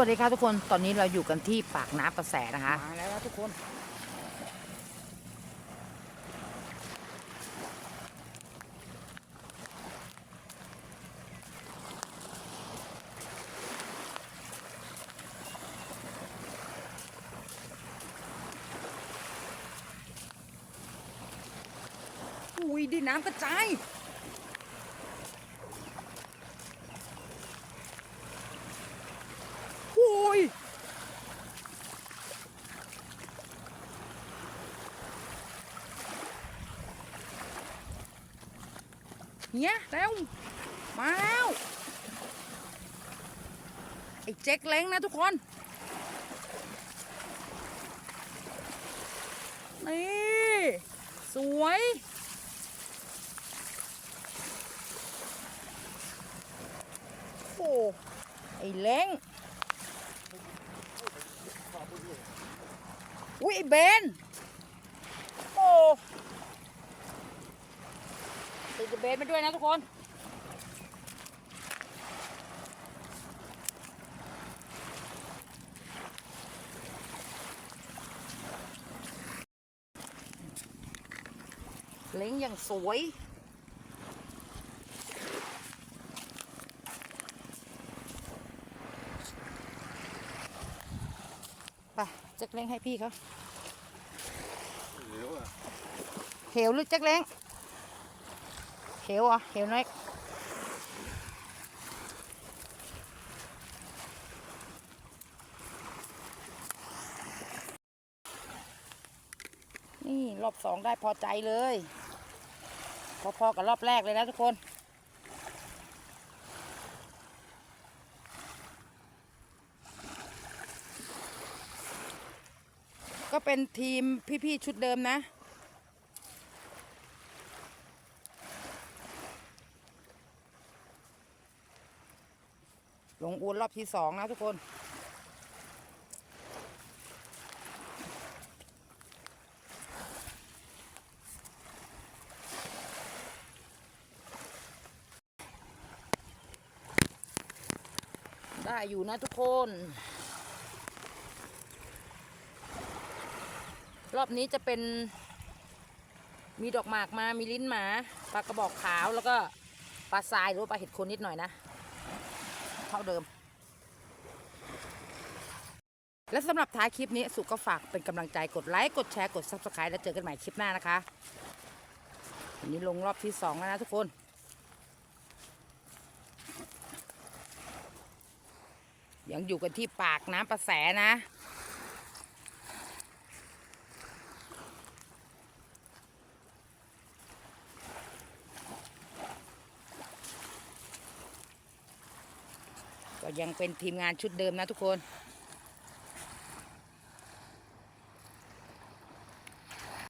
วัสดีค่ะทุกคนตอนนี้เราอยู่กันที่ปากน้ำประแสนะคะมาแล้วนะทุกคน อุ้ยดินน้ำกระจาย โอ้ย เนี่ยเร็วมาแล้วไอ้เจ๊กเล้งนะทุกคนนี่สวยโอ้ไอ้เล้งอุ้ยไอ้เบนโอ้ ติดเบสมาด้วยนะทุกคนเล้งอย่างสวยไปแจ็คเล้งให้พี่เขาเหวหรือแจ็คเล้ง เหวเหรอะเหวน้อยนี่รอบสองได้พอใจเลย พอๆกับรอบแรกเลยนะทุกคนก็เป็นทีมพี่ ๆ ชุดเดิมนะ ลงอวนรอบที่สองนะทุกคน ได้อยู่นะทุกคน รอบนี้จะเป็น มีดอกหมากมา มีลิ้นหมา ปลากระบอกขาว แล้วก็ปลาทรายหรือปลาเห็ดโคนนิดหน่อยนะ เท่าเดิม และสำหรับท้ายคลิปนี้สุก็ฝากเป็นกำลังใจกดไลค์กดแชร์กด s u b สไครต์แล้วเจอกันใหม่คลิปหน้านะคะวันนี้ลงรอบที่สองแล้วนะทุกคนยังอยู่กันที่ปากน้ำประแสนะ ก็ยังเป็นทีมงานชุดเดิมนะทุกคน